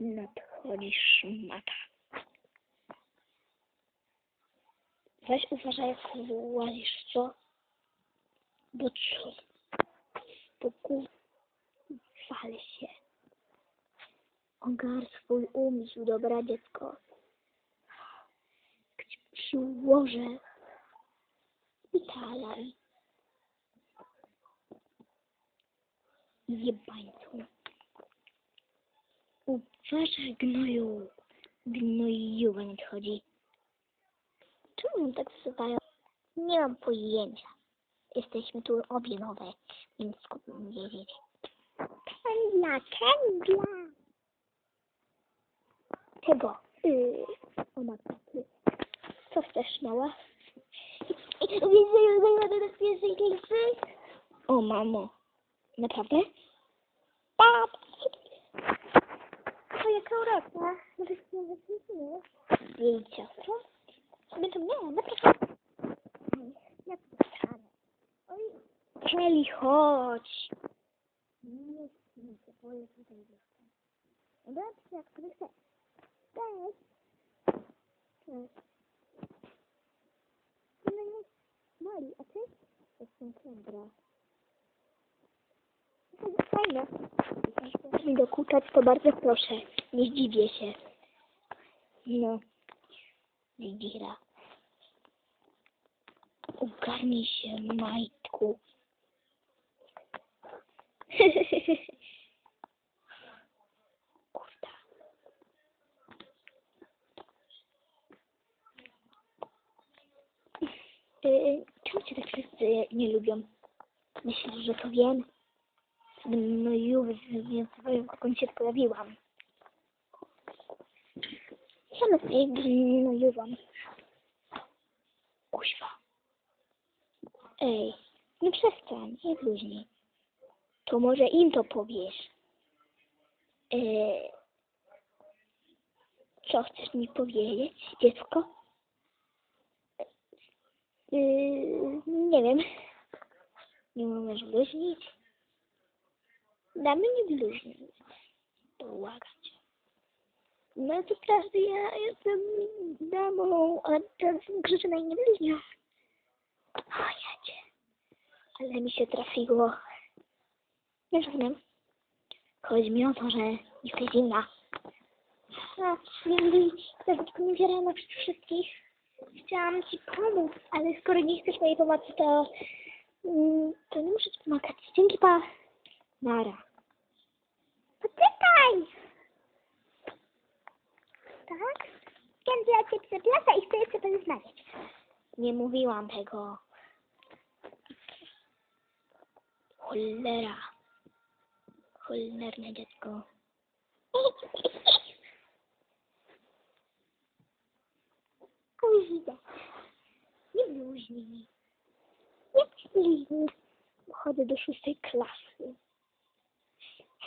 Nadchodzi szmata. Weź uważaj, jak łazisz, co? Bo co? Bo ku... Wal się. Ogar swój umysł, dobra dziecko. Gdzie przyłożę szpitalem. Jebańcu. Uważaj, gnoju. Gnojuwa nadchodzi. Czemu ją tak wzywają? Nie mam pojęcia. Jesteśmy tu obie nowe, więc skąd mam wiedzieć. Kędla, kędla. Tego. Yy, o matka. Co chcesz, mała? O, mamo. Naprawdę? Tak. Jaka się nie wyśmieniło? Jej? My to nie, naprawdę. Ja. Oj. Kelly, chodź. Nie chcę się, boję tutaj zostać. Dobrze, jak sobie chcesz. Cześć. Cześć. No jest Mali, a ty? Jestem Kendra. Fajne. To bardzo proszę. Nie zdziwię się. No. Zdzira. Ogarnij się, majtku. Kurda. Yy, czemu cię tak wszyscy nie lubią? Myślę, że to wiem. No już, więc powiem, dokąd się pojawiłam. Sama sobie gnojowam. Kuźwa. Ej, nie przestań, nie bluźnij. To może im to powiesz. Eee, co chcesz mi powiedzieć, dziecko? Yy, nie wiem. Nie umiesz bluźnić? Damy nie bluźnić. Błagać. No to prawda, ja jestem damą, a teraz krzyczę na inne bluźnią. O, jacie. Ale mi się trafiło. Nie żadnym. Chodzi mi o to, że jesteś zimna. A, Lili, tylko nie wierzyłam na wszystkich. Chciałam ci pomóc, ale skoro nie chcesz mojej pomocy, to, mm, to nie muszę ci pomagać. Dzięki, pa. Nara. Poczekaj! Tak? Kiedy ja cię przepraszam i chcę jeszcze porozmawiać. Nie mówiłam tego. Cholera. Cholerne dziecko. Kuźnia. Nie bluźnij. Nie bluźnij. Chodzę do szóstej klasy.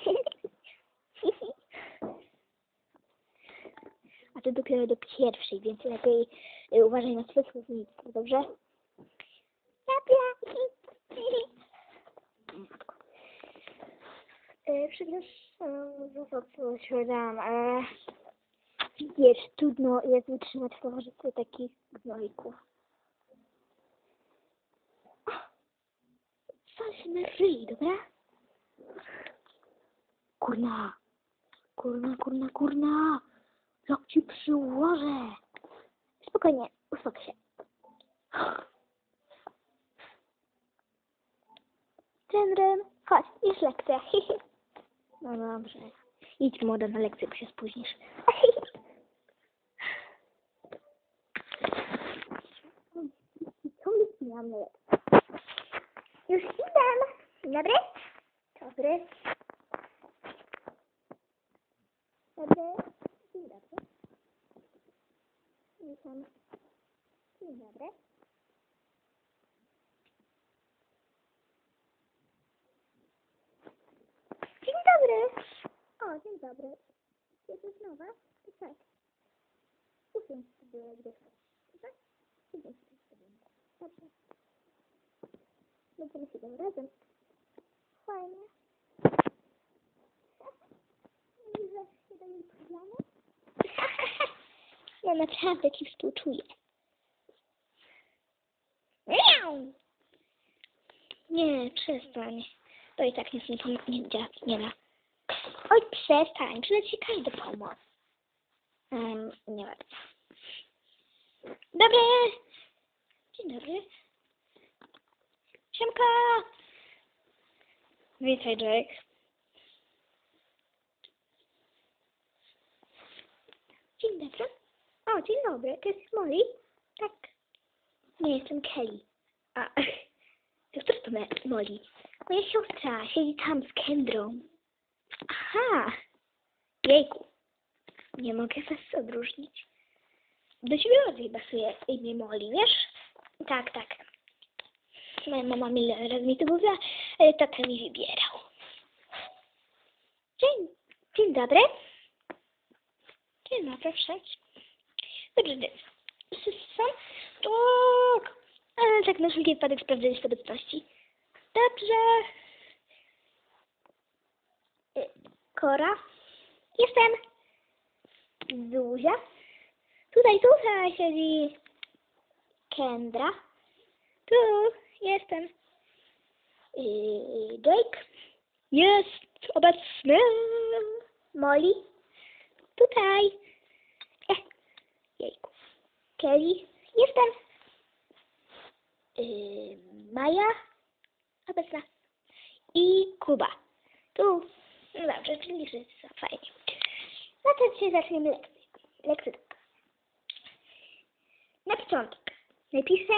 A ty dopiero do pierwszej, więc lepiej y, uważaj na swoje słownictwo, dobrze? Dobra. E, Przepraszam za to, co powiedziałam, ale wiesz, trudno jest wytrzymać w towarzystwie takich gnojków. Wal się na ryj, dobra? Kurna, kurna, kurna, kurna. Jak ci przyłożę. Spokojnie, uspokój się. Dżendrem, chodź, jest lekcja. No dobrze. Idź młoda na lekcję, bo się spóźnisz. Już idę. Dobry. Dobry. Dzień dobry. Witam. Dzień dobry. Dzień dobry. O, dzień dobry. Jesteś nowa? To tak. Usiądź sobie gdzieś. Tak? Usiądź sobie. Dobrze. Się tym razem. Fajnie. Tak? Widzę. nie daje planu? No naprawdę ci współczuję. Miau! Nie, przestań. To i tak nic nie, pom- nie, da. Oj, przestań, przyda ci każdy pomoc. Um, nie bardzo. Dobry! Dzień dobry. Siemka! Witaj, Jake. Dzień dobry. O, dzień dobry. To jest Molly? Tak. Nie, jestem Kelly. A, to kto to Molly? Moja siostra siedzi tam z Kendrą. Aha. Jejku. Nie mogę was odróżnić. Do ciebie bardziej pasuje imię Molly, wiesz? Tak, tak. Moja mama milion razy mi to mówiła, ale tata mi wybierał. Dzień, dzień dobry. Dzień dobry, wszędzie. Dobrze, dobrze. Są? Tak. Ale tak na wszelki wypadek sprawdzę obecności. Dobrze. Y, Kora? Jestem. Zuzia? Tutaj, tutaj siedzi Kendra. Tu jestem. Jake? Jest obecny. Molly? Tutaj. E, jejku. Kelly? Jestem. Yy, Maja? Obecna. I Kuba. Tu. No dobrze, czyli wszyscy są fajnie. No to dzisiaj zaczniemy lekcję. Lekcję. Na początek napiszę,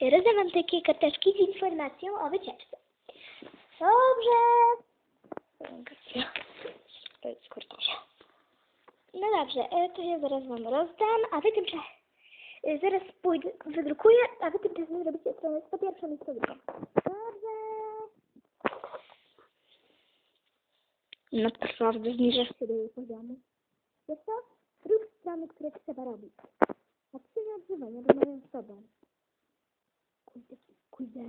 rozdam wam takie karteczki z informacją o wycieczce. Dobrze. To jest kurczę. No dobrze, e, to ja zaraz wam rozdam, a wy tymczasem e, zaraz pójdę, wydrukuję, a wy tymczasem zrobicie stronę 101 i 102. Dobrze. Naprawdę zniżasz się do jej poziomu. Wiesz co? Rób strony, które trzeba robić. A ty się nie odzywaj, ja rozmawiam z tobą. Kurde, kurde.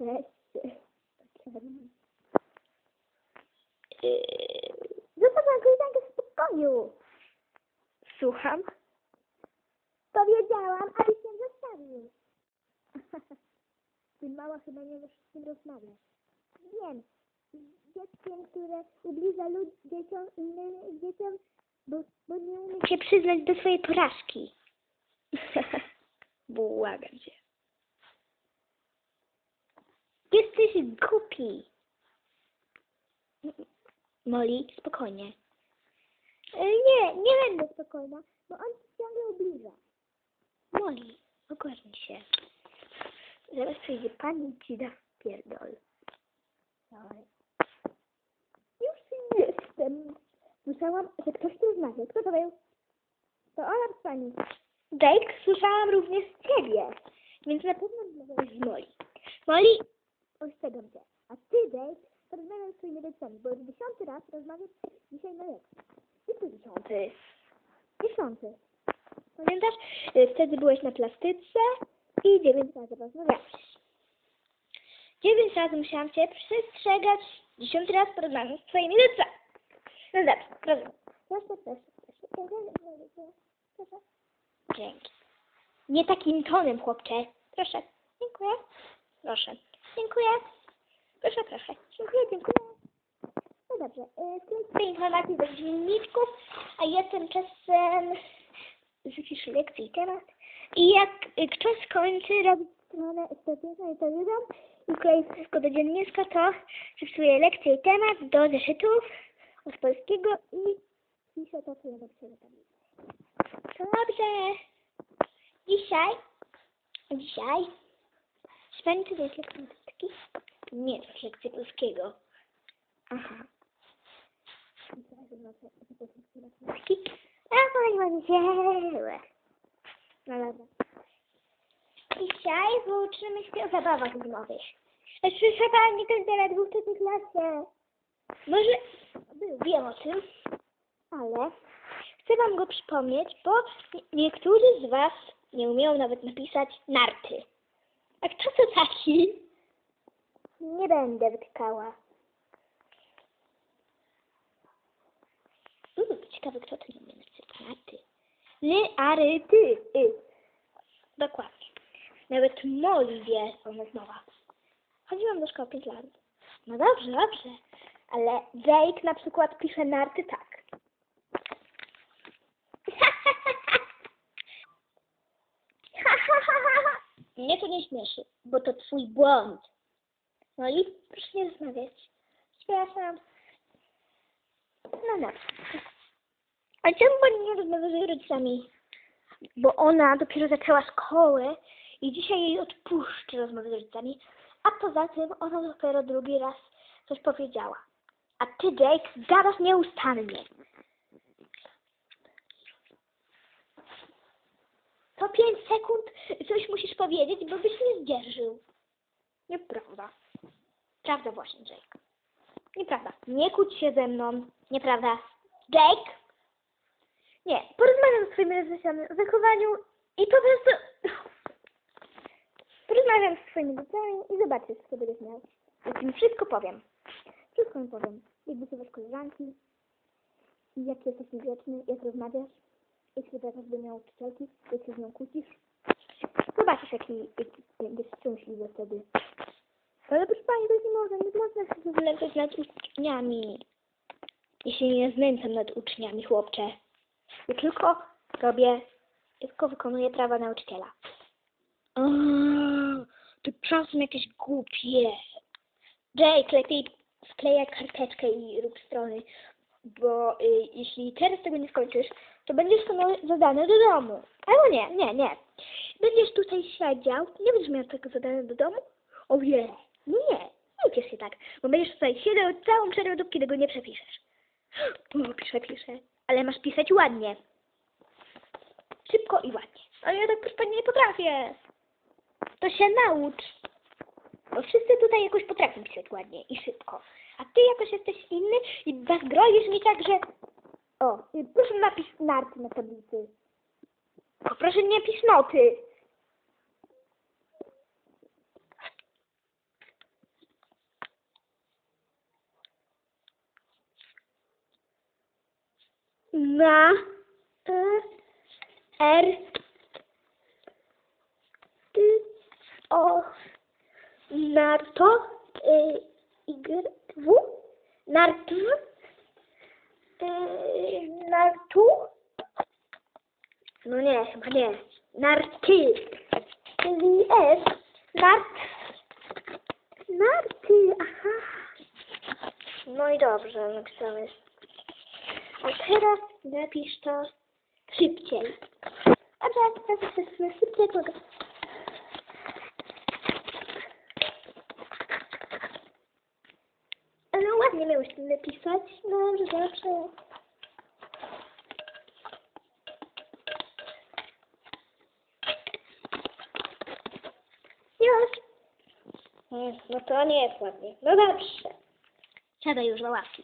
Yy, Zostaw koleżankę w spokoju. Słucham? Powiedziałam, abyś się zostawił. Ty mała chyba nie wiesz, z kim rozmawiasz. Wiem. Z dzieckiem, które ubliża lud dzieciom, innym dzieciom, bo, bo nie umie się przyznać do swojej porażki. Błagam cię. Jesteś głupi. Molly, spokojnie. E, Nie, nie będę spokojna, bo on ci ciągle ubliża. Molly, ogarnij się. Zaraz przyjdzie pani ci da pierdol. Sorry. Już jestem. Słyszałam, że ktoś tu rozmawia. Kto to był? To ona z pani. Jake, słyszałam również ciebie. Więc na pewno rozmawiałeś z Molly. Molly, ostrzegam cię. A ty, Jake, porozmawiaj z swoimi rodzicami, bo już dziesiąty raz rozmawiasz dzisiaj na lekcji. I to dziesiąty. Dziesiąty. Pamiętasz? Y, Wtedy byłeś na plastyce i dziewięć razy rozmawiałeś. Dziewięć razy musiałam cię przestrzegać, dziesiąty raz porozmawiam z twoimi rodzicami. No dobrze, rozumiem. Proszę, proszę. Proszę, proszę. Dzięki. Nie takim tonem, chłopcze. Proszę. Dziękuję. Proszę. Dziękuję. Proszę, proszę. Dziękuję, dziękuję. No dobrze. y, Tyle tej informacji do dzienniczków, a ja tymczasem zapiszę lekcję i temat. I jak ktoś skończy robić stronę estetyczną i to wydam i klei wszystko do dzienniczka, to zapisuję lekcję i temat do zeszytów od polskiego i piszę to, co ja tablicy. Dobrze. Dzisiaj, dzisiaj, to jest lekcja matematyki? Nie, jest lekcja polskiego. Aha. A moje wzięły. No dobra. Dzisiaj pouczymy się o zabawach zimowych. Słyszę pani ten teraz był w klasie. Może wiem o tym, ale chcę wam go przypomnieć, bo nie- niektórzy z was nie umieją nawet napisać narty. A kto to taki? Nie będę wytykała. Uuu, ciekawe, kto to nie umie napisać. A ty. Nie, ary, ty. Y. Dokładnie. Nawet Molly wie o rozmowach. Chodziłam do szkoły 5 lat. No dobrze, dobrze. Ale Jake na przykład pisze narty tak. Mnie to nie śmieszy, bo to twój błąd. No i proszę nie rozmawiać. Przepraszam. No dobrze. A czemu pani nie rozmawia z rodzicami? Bo ona dopiero zaczęła szkołę i dzisiaj jej odpuszczę rozmowy z rodzicami, a poza tym ona dopiero drugi raz coś powiedziała. A ty, Jake, gadasz nieustannie. Co pięć sekund coś musisz powiedzieć, bo byś nie zdzierżył. Nieprawda. Prawda właśnie, Jake. Nieprawda. Nie kłóć się ze mną. Nieprawda. Jake? Nie. Porozmawiam z twoimi rodzicami o zachowaniu i po prostu... Porozmawiam z twoimi rodzicami i zobaczysz, co będziesz miał. Ja ci wszystko powiem. Wszystko mi powiem. Jak wysyłasz koleżanki, jak jesteś niegrzeczny, jak rozmawiasz, się zwracasz do nauczycielki, jak się z nią kłócisz. Zobaczysz, jaki, będziesz szczęśliwy wtedy. Ale proszę Pani, to nie można, nie można się znęcać nad uczniami. Jeśli nie znęcam nad uczniami, chłopcze. Ja tylko robię, tylko wykonuję prawa nauczyciela. O, to czasem jakieś głupie. Jake, lepiej sklejaj karteczkę i rób strony, bo y, jeśli teraz tego nie skończysz, to będziesz to miał zadane do domu. Albo nie, nie, nie. Będziesz tutaj siedział, nie będziesz miał tego zadane do domu? O nie, no nie, nie ciesz się tak, bo będziesz tutaj siedział całą przerwę, dopóki tego nie przepiszesz. O, piszę, piszę, ale masz pisać ładnie. Szybko i ładnie. Ale ja tak pani nie potrafię. To się naucz. Bo wszyscy tutaj jakoś potrafią pisać ładnie i szybko. A ty jakoś jesteś inny i zagroisz mi tak, że... O, y, proszę napisz narty na tablicy. Proszę nie pisz noty. Na E R T O Narto y, Y W Nartw y, Nartu No nie, chyba nie. Narty Czyli S Nart Narty, aha. No i dobrze, napisałeś. A teraz napisz to szybciej. Dobrze, teraz jesteśmy szybciej. Mogę. Ładnie miałeś to napisać. No, że zawsze. Już. Mm, No to nie jest ładnie. No dobrze. Siadaj już do ławki.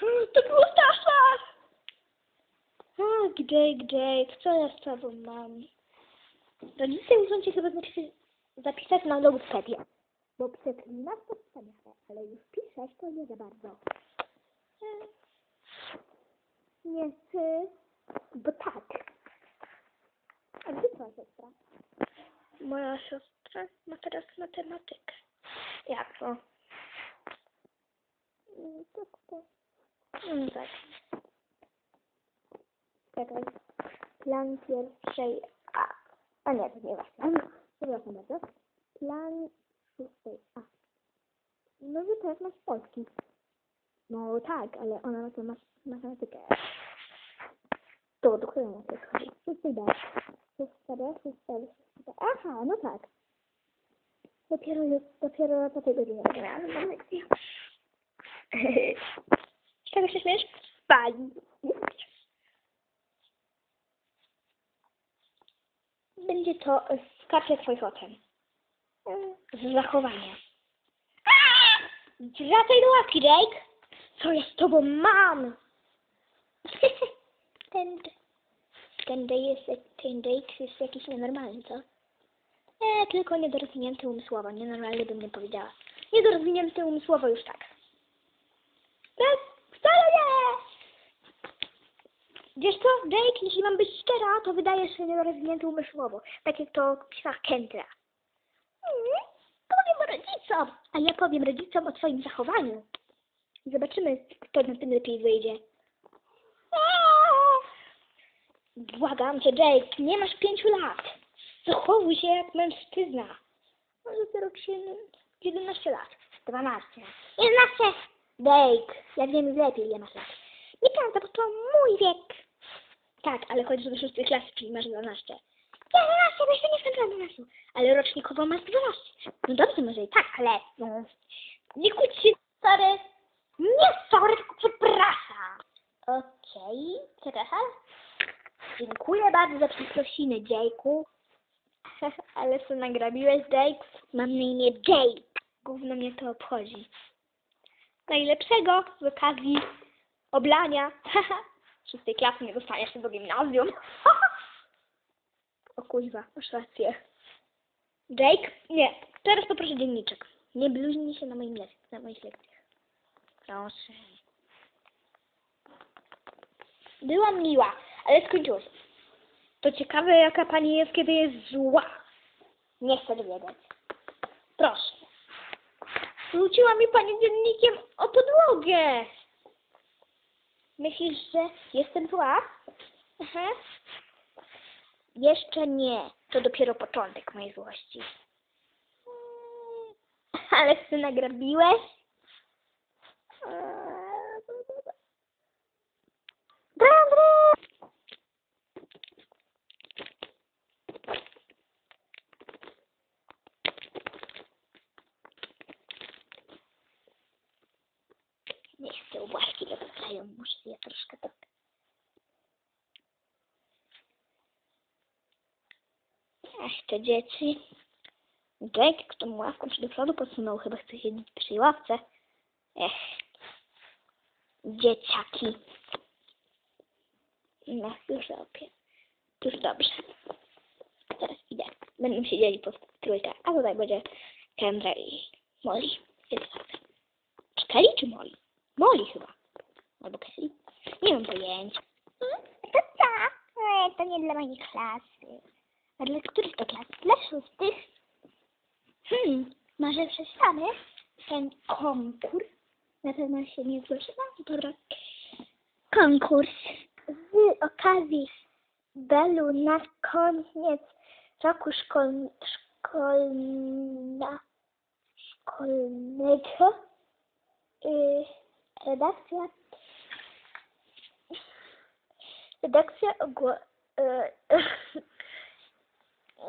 To było straszne! Tak, Jake, Jake, co ja z tobą mam? Rodzice muszą cię chyba zapisać, zapisać na logopedię. Bo przeklinasz to wspaniale, ale już piszesz to nie za bardzo. E, Nie bo tak. A gdzie twoja siostra? Moja siostra ma teraz matematykę. Jak to? Mm, Tak, tak. Mm, tak. Czekaj. Plan pierwszej A. A nie, to nie ważne. Przepraszam bardzo. Plan szóstej A. No, że teraz masz polski. No tak, ale ona ma to masz matematykę. To, do której ma to chodzi? Szóstej B. Szósta B, szósta B, szósta B. Aha, no tak. Dopiero, już- dopiero po tej godzinie grałam. Z czego się śmiesz? Pani. Będzie to skarcie twoich ocen. Z zachowania. Wracaj do ławki, Jake. Co ja z tobą mam? ten, ten, Jake jest, ten Jake jest jakiś nienormalny, co? Nie, tylko niedorozwinięty umysłowo. Nienormalny bym nie powiedziała. Niedorozwinięty umysłowo już tak. Tak, wcale nie! Wiesz co, Jake, jeśli mam być szczera, to wydajesz się nierozwinięty umysłowo. Tak jak to śpiewa Kendra. Mm, powiem rodzicom, a ja powiem rodzicom o twoim zachowaniu. Zobaczymy, kto na tym lepiej wyjdzie. Błagam cię, Jake, nie masz pięciu lat. Zachowuj się jak mężczyzna. Może ty rok się 11 lat. 12. 11! Jake, ja wiem lepiej, ile masz lat. Nieprawda, bo to mój wiek. Tak, ale chodzisz do szóstej klasy, czyli masz 12. Ja 12, bo jeszcze nie skończyłam 12. Ale rocznikowo masz 12. No dobrze, może i tak, ale no... Nie kłóć się, sorry. Nie sorry, tylko przepraszam. Okej, przepraszam. Dziękuję bardzo za przeprosiny, Jake'u. Ale co nagrabiłeś, Jake? Mam na imię Jake. Gówno mnie to obchodzi. Najlepszego z okazji oblania. Z tej klasy nie dostaniesz się do gimnazjum. kuźwa, masz rację. Jake? Nie, teraz poproszę dzienniczek. Nie bluźnij się na, moim lek- na moich lekcjach. Proszę. Byłam miła, ale skończyło się. To ciekawe, jaka pani jest, kiedy jest zła. Nie chcę wiedzieć. Proszę. Rzuciła mi pani dziennikiem o podłogę. Myślisz, że jestem zła? Aha. Jeszcze nie. To dopiero początek mojej złości. Ale ty nagrabiłeś? Niech te ubłaszki dotykają, muszę je troszkę to... te dzieci. Jake, którą ławką się do przodu posunął, chyba chce siedzieć przy ławce. Ech. Dzieciaki. No, już dobrze. Już dobrze. Teraz idę. Będą siedzieli po trójkę, a tutaj będzie Kendra i Molly. Czy Kelly czy Molly? Molly chyba. Albo Kelly. Nie mam pojęcia. Hmm? To co? To nie dla mojej klasy. A dla których to klas? Dla szóstych. Hmm, może przeczytamy ten konkurs? Na pewno się nie zgłosiłam. Dobra. Konkurs z okazji Belu na koniec roku szkol, szkolna, szkolnego. Y, redakcja redakcja ogło... Y,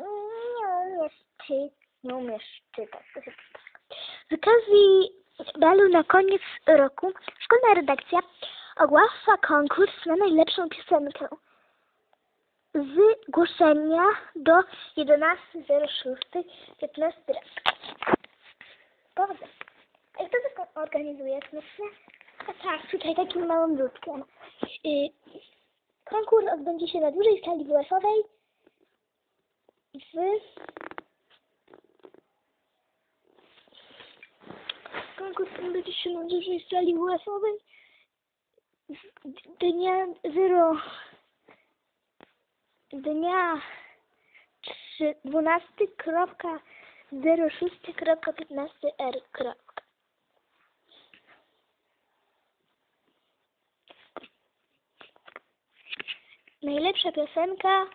nie umiesz czytać. Nie umiesz czytać. Z okazji balu na koniec roku szkolna redakcja ogłasza konkurs na najlepszą piosenkę. Zgłoszenia do 11.06 15 rok. Powodzenia. A kto to organizuje? Myślę? A tak, tutaj takim małym ludkiem. Y, konkurs odbędzie się na dużej sali WF-owej w konkurs odbędzie się dużej sali WF-owej dnia 0 dnia 3 12.06.15r. Najlepsza piosenka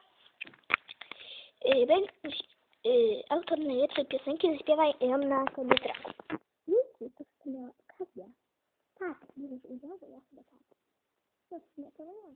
Y, y, autor najlepszej piosenki zaśpiewa ją na sobie traku. Dzięki, to wspaniała okazja. Tak, bierzesz udział, ja chyba tak. To wspaniała.